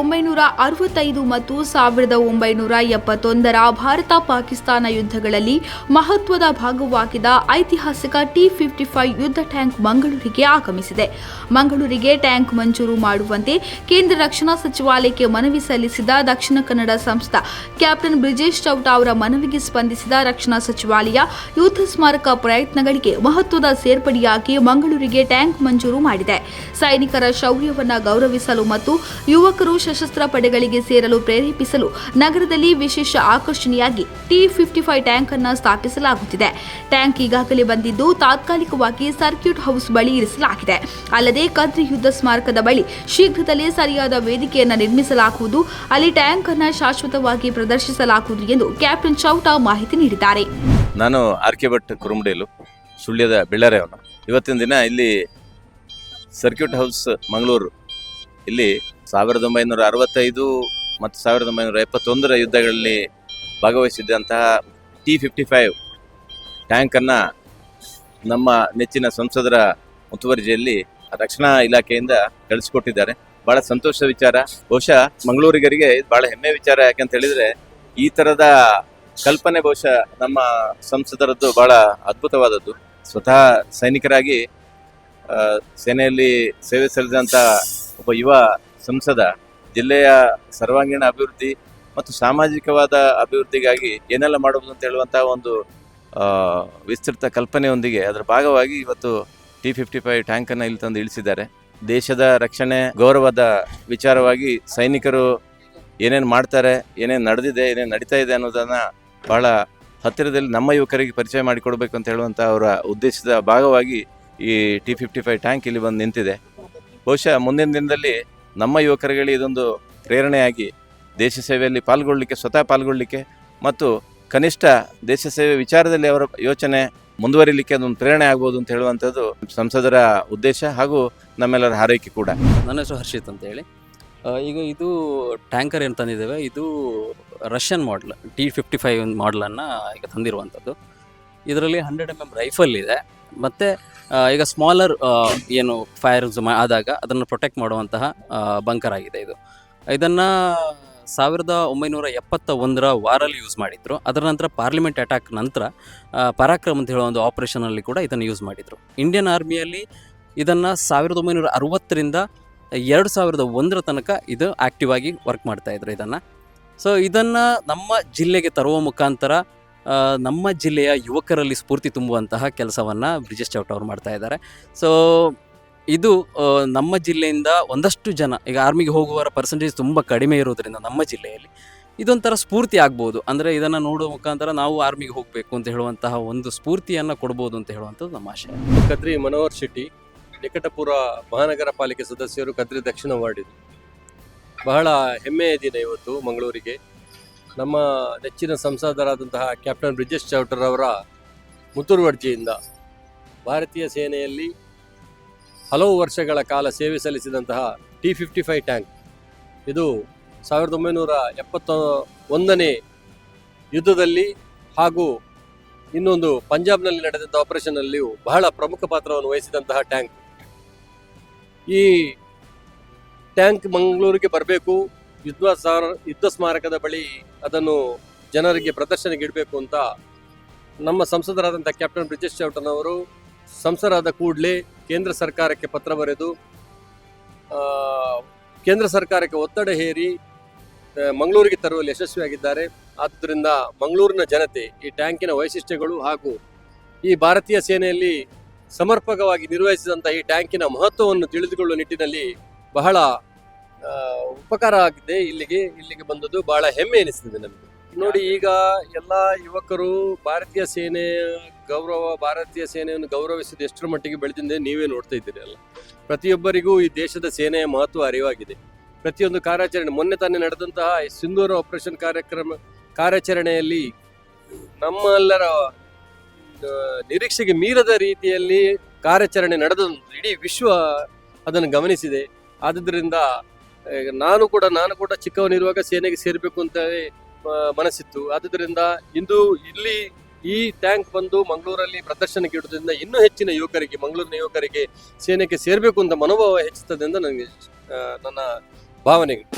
ಒಂಬೈನೂರ ಅರವತ್ತೈದು ಮತ್ತು ಸಾವಿರದ ಒಂಬೈನೂರ ಎಪ್ಪತ್ತೊಂದರ ಭಾರತ ಪಾಕಿಸ್ತಾನ ಯುದ್ಧಗಳಲ್ಲಿ ಮಹತ್ವದ ಭಾಗವಾಗಿದ್ದ ಐತಿಹಾಸಿಕ ಟಿ ಫಿಫ್ಟಿ ಫೈವ್ ಯುದ್ಧ ಟ್ಯಾಂಕ್ ಮಂಗಳೂರಿಗೆ ಆಗಮಿಸಿದೆ. ಮಂಗಳೂರಿಗೆ ಟ್ಯಾಂಕ್ ಮಂಜೂರು ಮಾಡುವಂತೆ ಕೇಂದ್ರ ರಕ್ಷಣಾ ಸಚಿವಾಲಯಕ್ಕೆ ಮನವಿ ಸಲ್ಲಿಸಿದ ದಕ್ಷಿಣ ಕನ್ನಡ ಸಂಸ್ಥೆ ಕ್ಯಾಪ್ಟನ್ ಬ್ರಿಜೇಶ್ ಚೌಟ ಅವರ ಮನವಿಗೆ ಸ್ಪಂದಿಸಿದ ರಕ್ಷಣಾ ಸಚಿವಾಲಯ ಯುದ್ಧ ಸ್ಮಾರಕ ಪ್ರಯತ್ನಗಳಿಗೆ ಮಹತ್ವದ ಸೇರ್ಪಡೆಯಾಗಿ ಮಂಗಳೂರಿಗೆ ಟ್ಯಾಂಕ್ ಮಂಜೂರು ಮಾಡಿದೆ. ಸೈನಿಕರ ಶೌರ್ಯವನ್ನು ಗೌರವಿಸಲು ಮತ್ತು ಯುವಕರು ಸಶಸ್ತ್ರ ಪಡೆಗಳಿಗೆ ಸೇರಲು ಪ್ರೇರೇಪಿಸಲು ನಗರದಲ್ಲಿ ವಿಶೇಷ ಆಕರ್ಷಣೆಯಾಗಿ ಟಿ ಫಿಫ್ಟಿ ಫೈವ್ ಟ್ಯಾಂಕ್ ಅನ್ನು ಸ್ಥಾಪಿಸಲಾಗುತ್ತಿದೆ. ಟ್ಯಾಂಕ್ ಈಗಾಗಲೇ ಬಂದಿದ್ದು ತಾತ್ಕಾಲಿಕವಾಗಿ ಸರ್ಕ್ಯೂಟ್ ಹೌಸ್ ಬಳಿ ಇರಿಸಲಾಗಿದೆ. ಅಲ್ಲದೆ ಕದ್ರಿ ಯುದ್ಧ ಸ್ಮಾರಕದ ಬಳಿ ಶೀಘ್ರದಲ್ಲೇ ಸರಿಯಾದ ವೇದಿಕೆಯನ್ನು ನಿರ್ಮಿಸಲಾಗುವುದು. ಅಲ್ಲಿ ಟ್ಯಾಂಕ್ ಅನ್ನು ಶಾಶ್ವತವಾಗಿ ಪ್ರದರ್ಶಿಸಲಾಗುವುದು ಎಂದು ಕ್ಯಾಪ್ಟನ್ ಚೌಟಾ ಮಾಹಿತಿ ನೀಡಿದ್ದಾರೆ. ನಾನು ಆರ್ ಕೆ ಭಟ್ ಕುರುಮಡೇಲು, ಸುಳ್ಯದ ಬೆಳ್ಳಾರೆಯವನು ಇವತ್ತಿನ ದಿನ ಇಲ್ಲಿ ಸರ್ಕ್ಯೂಟ್ ಹೌಸ್ ಮಂಗಳೂರು ಇಲ್ಲಿ ಸಾವಿರದ ಒಂಬೈನೂರ ಅರವತ್ತೈದು ಮತ್ತು ಸಾವಿರದ ಒಂಬೈನೂರ ಎಪ್ಪತ್ತೊಂದರ ಯುದ್ಧಗಳಲ್ಲಿ ಭಾಗವಹಿಸಿದ್ದಂತಹ ಟಿ ಫಿಫ್ಟಿ ಫೈವ್ ಟ್ಯಾಂಕನ್ನು ನಮ್ಮ ನೆಚ್ಚಿನ ಸಂಸದರ ಮುತುವರ್ಜಿಯಲ್ಲಿ ರಕ್ಷಣಾ ಇಲಾಖೆಯಿಂದ ಕಳಿಸಿಕೊಟ್ಟಿದ್ದಾರೆ. ಭಾಳ ಸಂತೋಷದ ವಿಚಾರ. ಬಹುಶಃ ಮಂಗಳೂರಿಗರಿಗೆ ಭಾಳ ಹೆಮ್ಮೆ ವಿಚಾರ. ಯಾಕಂತ ಹೇಳಿದರೆ, ಈ ಥರದ ಕಲ್ಪನೆ ಬಹುಶಃ ನಮ್ಮ ಸಂಸದರದ್ದು ಭಾಳ ಅದ್ಭುತವಾದದ್ದು. ಸ್ವತಃ ಸೈನಿಕರಾಗಿ ಸೇನೆಯಲ್ಲಿ ಸೇವೆ ಸಲ್ಲಿಸಿದಂಥ ಒಬ್ಬ ಯುವ ಸಂಸದ, ಜಿಲ್ಲೆಯ ಸರ್ವಾಂಗೀಣ ಅಭಿವೃದ್ಧಿ ಮತ್ತು ಸಾಮಾಜಿಕವಾದ ಅಭಿವೃದ್ಧಿಗಾಗಿ ಏನೆಲ್ಲ ಮಾಡಬಹುದು ಅಂತ ಹೇಳುವಂತಹ ಒಂದು ವಿಸ್ತೃತ ಕಲ್ಪನೆಯೊಂದಿಗೆ ಅದರ ಭಾಗವಾಗಿ ಇವತ್ತು ಟಿ ಫಿಫ್ಟಿ ಫೈವ್ ಟ್ಯಾಂಕನ್ನು ಇಲ್ಲಿ ತಂದು ಇಳಿಸಿದ್ದಾರೆ. ದೇಶದ ರಕ್ಷಣೆ, ಗೌರವದ ವಿಚಾರವಾಗಿ ಸೈನಿಕರು ಏನೇನು ಮಾಡ್ತಾರೆ, ಏನೇನು ನಡೆದಿದೆ, ಏನೇನು ನಡೀತಾ ಇದೆ ಅನ್ನೋದನ್ನ ಬಹಳ ಹತ್ತಿರದಲ್ಲಿ ನಮ್ಮ ಯುವಕರಿಗೆ ಪರಿಚಯ ಮಾಡಿಕೊಡ್ಬೇಕು ಅಂತ ಹೇಳುವಂಥ ಅವರ ಉದ್ದೇಶದ ಭಾಗವಾಗಿ ಈ ಟಿ ಫಿಫ್ಟಿ ಫೈವ್ ಟ್ಯಾಂಕ್ ಇಲ್ಲಿ ಬಂದು ನಿಂತಿದೆ. ಬಹುಶಃ ಮುಂದಿನ ದಿನದಲ್ಲಿ ನಮ್ಮ ಯುವಕರುಗಳಿಗೆ ಇದೊಂದು ಪ್ರೇರಣೆಯಾಗಿ ದೇಶ ಸೇವೆಯಲ್ಲಿ ಪಾಲ್ಗೊಳ್ಳಲಿಕ್ಕೆ ಸ್ವತಃ ಪಾಲ್ಗೊಳ್ಳಲಿಕ್ಕೆ ಮತ್ತು ಕನಿಷ್ಠ ದೇಶ ಸೇವೆ ವಿಚಾರದಲ್ಲಿ ಅವರ ಯೋಚನೆ ಮುಂದುವರಿಲಿಕ್ಕೆ ಅದೊಂದು ಪ್ರೇರಣೆ ಆಗ್ಬೋದು ಅಂತ ಹೇಳುವಂಥದ್ದು ಸಂಸದರ ಉದ್ದೇಶ ಹಾಗೂ ನಮ್ಮೆಲ್ಲರ ಹಾರೈಕೆ ಕೂಡ. ನನ್ನ ಹೆಸರು ಹರ್ಷಿತ್ ಅಂತ ಹೇಳಿ ಈಗ ಇದು ಟ್ಯಾಂಕರ್ ಏನು ತಂದಿದ್ದೇವೆ? ಇದು Russian model T fifty five ಮಾಡಲನ್ನು ಈಗ ತಂದಿರುವಂಥದ್ದು. ಇದರಲ್ಲಿ ಹಂಡ್ರೆಡ್ ಎಂ ಎಂ ರೈಫಲ್ ಇದೆ. ಮತ್ತು ಈಗ ಸ್ಮಾಲರ್ ಏನು ಫೈರ್ಸ್ ಆದಾಗ ಅದನ್ನು ಪ್ರೊಟೆಕ್ಟ್ ಮಾಡುವಂತಹ ಬಂಕರ್ ಆಗಿದೆ ಇದು. ಇದನ್ನು ಸಾವಿರದ ಒಂಬೈನೂರ ಎಪ್ಪತ್ತ ಒಂದರ ವಾರಲ್ಲಿ ಯೂಸ್ ಮಾಡಿದ್ರು. ಅದರ ನಂತರ ಪಾರ್ಲಿಮೆಂಟ್ ಅಟ್ಯಾಕ್ ನಂತರ ಪರಾಕ್ರಮ್ ಅಂತ ಹೇಳೋ ಒಂದು ಆಪರೇಷನಲ್ಲಿ ಕೂಡ ಇದನ್ನು ಯೂಸ್ ಮಾಡಿದರು. ಇಂಡಿಯನ್ ಆರ್ಮಿಯಲ್ಲಿ ಇದನ್ನು ಸಾವಿರದ ಒಂಬೈನೂರ ಅರವತ್ತರಿಂದ ಎರಡು ಸಾವಿರದ ಒಂದರ ತನಕ ಇದು ಆ್ಯಕ್ಟಿವ್ ಆಗಿ ವರ್ಕ್ ಮಾಡ್ತಾಯಿದ್ರು ಇದನ್ನು. ಸೊ ಇದನ್ನು ನಮ್ಮ ಜಿಲ್ಲೆಗೆ ತರುವ ಮುಖಾಂತರ ನಮ್ಮ ಜಿಲ್ಲೆಯ ಯುವಕರಲ್ಲಿ ಸ್ಫೂರ್ತಿ ತುಂಬುವಂತಹ ಕೆಲಸವನ್ನು ಬ್ರಿಜೇಶ್ ಚೌಟ್ ಅವರು ಮಾಡ್ತಾ ಇದ್ದಾರೆ. ಸೊ ಇದು ನಮ್ಮ ಜಿಲ್ಲೆಯಿಂದ ಒಂದಷ್ಟು ಜನ, ಈಗ ಆರ್ಮಿಗೆ ಹೋಗುವವರ ಪರ್ಸೆಂಟೇಜ್ ತುಂಬ ಕಡಿಮೆ ಇರೋದರಿಂದ ನಮ್ಮ ಜಿಲ್ಲೆಯಲ್ಲಿ ಇದೊಂಥರ ಸ್ಫೂರ್ತಿ ಆಗ್ಬೋದು. ಅಂದರೆ ಇದನ್ನು ನೋಡುವ ಮುಖಾಂತರ ನಾವು ಆರ್ಮಿಗೆ ಹೋಗಬೇಕು ಅಂತ ಹೇಳುವಂತಹ ಒಂದು ಸ್ಫೂರ್ತಿಯನ್ನು ಕೊಡ್ಬೋದು ಅಂತ ಹೇಳುವಂಥದ್ದು ನಮ್ಮ ಆಶಯ. ಕದ್ರಿ ಮನೋಹರ್ ಶೆಟ್ಟಿ, ನಿಕಟಪುರ ಮಹಾನಗರ ಪಾಲಿಕೆ ಸದಸ್ಯರು ಕದ್ರಿ ದಕ್ಷಿಣ ವಾರ್ಡಿದು ಬಹಳ ಹೆಮ್ಮೆಯ ದಿನ ಇವತ್ತು ಮಂಗಳೂರಿಗೆ. ನಮ್ಮ ನೆಚ್ಚಿನ ಸಂಸದರಾದಂತಹ ಕ್ಯಾಪ್ಟನ್ ಬ್ರಿಜೇಶ್ ಚೌಟರ್ ಅವರ ಮುತುರ್ವರ್ಜಿಯಿಂದ ಭಾರತೀಯ ಸೇನೆಯಲ್ಲಿ ಹಲವು ವರ್ಷಗಳ ಕಾಲ ಸೇವೆ ಸಲ್ಲಿಸಿದಂತಹ ಟಿ ಫಿಫ್ಟಿ ಫೈವ್ ಟ್ಯಾಂಕ್. ಇದು ಸಾವಿರದ ಒಂಬೈನೂರ ಎಪ್ಪತ್ತ ಒಂದನೇ ಯುದ್ಧದಲ್ಲಿ ಹಾಗೂ ಇನ್ನೊಂದು ಪಂಜಾಬ್ನಲ್ಲಿ ನಡೆದಂಥ ಆಪರೇಷನ್ನಲ್ಲಿಯೂ ಬಹಳ ಪ್ರಮುಖ ಪಾತ್ರವನ್ನು ವಹಿಸಿದಂತಹ ಟ್ಯಾಂಕ್. ಈ ಟ್ಯಾಂಕ್ ಮಂಗಳೂರಿಗೆ ಬರಬೇಕು. ಯುದ್ಧ ಯುದ್ಧ ಸ್ಮಾರಕದ ಬಳಿ ಅದನ್ನು ಜನರಿಗೆ ಪ್ರದರ್ಶನಕ್ಕೆ ಇಡಬೇಕು ಅಂತ ನಮ್ಮ ಸಂಸದರಾದಂಥ ಕ್ಯಾಪ್ಟನ್ ಬ್ರಿಜೇಶ್ ಚೌಟನ್ ಅವರು ಸಂಸದರಾದ ಕೂಡಲೇ ಕೇಂದ್ರ ಸರ್ಕಾರಕ್ಕೆ ಪತ್ರ ಬರೆದು ಕೇಂದ್ರ ಸರ್ಕಾರಕ್ಕೆ ಒತ್ತಡ ಹೇರಿ ಮಂಗಳೂರಿಗೆ ತರುವಲ್ಲಿ ಯಶಸ್ವಿಯಾಗಿದ್ದಾರೆ. ಆದ್ದರಿಂದ ಮಂಗಳೂರಿನ ಜನತೆ ಈ ಟ್ಯಾಂಕಿನ ವೈಶಿಷ್ಟ್ಯಗಳು ಹಾಗೂ ಈ ಭಾರತೀಯ ಸೇನೆಯಲ್ಲಿ ಸಮರ್ಪಕವಾಗಿ ನಿರ್ವಹಿಸಿದಂಥ ಈ ಟ್ಯಾಂಕಿನ ಮಹತ್ವವನ್ನು ತಿಳಿದುಕೊಳ್ಳುವ ನಿಟ್ಟಿನಲ್ಲಿ ಬಹಳ ಉಪಕಾರ ಆಗಿದೆ. ಇಲ್ಲಿಗೆ ಇಲ್ಲಿಗೆ ಬಂದದ್ದು ಬಹಳ ಹೆಮ್ಮೆ ಎನಿಸ್ತದೆ ನಮಗೆ. ನೋಡಿ ಈಗ ಎಲ್ಲ ಯುವಕರು ಭಾರತೀಯ ಸೇನೆ ಗೌರವ, ಭಾರತೀಯ ಸೇನೆಯನ್ನು ಗೌರವಿಸಿದ ಎಷ್ಟರ ಮಟ್ಟಿಗೆ ಬೆಳೆದಿದೆ ನೀವೇ ನೋಡ್ತಾ ಇದ್ದೀರಿ ಅಲ್ಲ. ಪ್ರತಿಯೊಬ್ಬರಿಗೂ ಈ ದೇಶದ ಸೇನೆಯ ಮಹತ್ವ ಅರಿವಾಗಿದೆ. ಪ್ರತಿಯೊಂದು ಕಾರ್ಯಾಚರಣೆ, ಮೊನ್ನೆ ತಾನೇ ನಡೆದಂತಹ ಸಿಂಧೂರ ಆಪರೇಷನ್ ಕಾರ್ಯಕ್ರಮ, ಕಾರ್ಯಾಚರಣೆಯಲ್ಲಿ ನಮ್ಮೆಲ್ಲರ ನಿರೀಕ್ಷೆಗೆ ಮೀರದ ರೀತಿಯಲ್ಲಿ ಕಾರ್ಯಾಚರಣೆ ನಡೆದ, ಇಡೀ ವಿಶ್ವ ಅದನ್ನು ಗಮನಿಸಿದೆ. ಆದುದರಿಂದ ನಾನು ಕೂಡ ನಾನು ಕೂಡ ಚಿಕ್ಕವನಿರುವಾಗ ಸೇನೆಗೆ ಸೇರಬೇಕು ಅಂತ ಮನಸ್ಸಿತ್ತು. ಆದ್ದರಿಂದ ಇಂದು ಇಲ್ಲಿ ಈ ಟ್ಯಾಂಕ್ ಬಂದು ಮಂಗಳೂರಲ್ಲಿ ಪ್ರದರ್ಶನಕ್ಕೆ ಇಡುವುದರಿಂದ ಇನ್ನೂ ಹೆಚ್ಚಿನ ಯುವಕರಿಗೆ, ಮಂಗಳೂರಿನ ಯುವಕರಿಗೆ ಸೇನೆಗೆ ಸೇರಬೇಕು ಅಂತ ಮನೋಭಾವ ಹೆಚ್ಚುತ್ತದೆ ಅಂತ ನನಗೆ ನನ್ನ ಭಾವನೆಗಳು.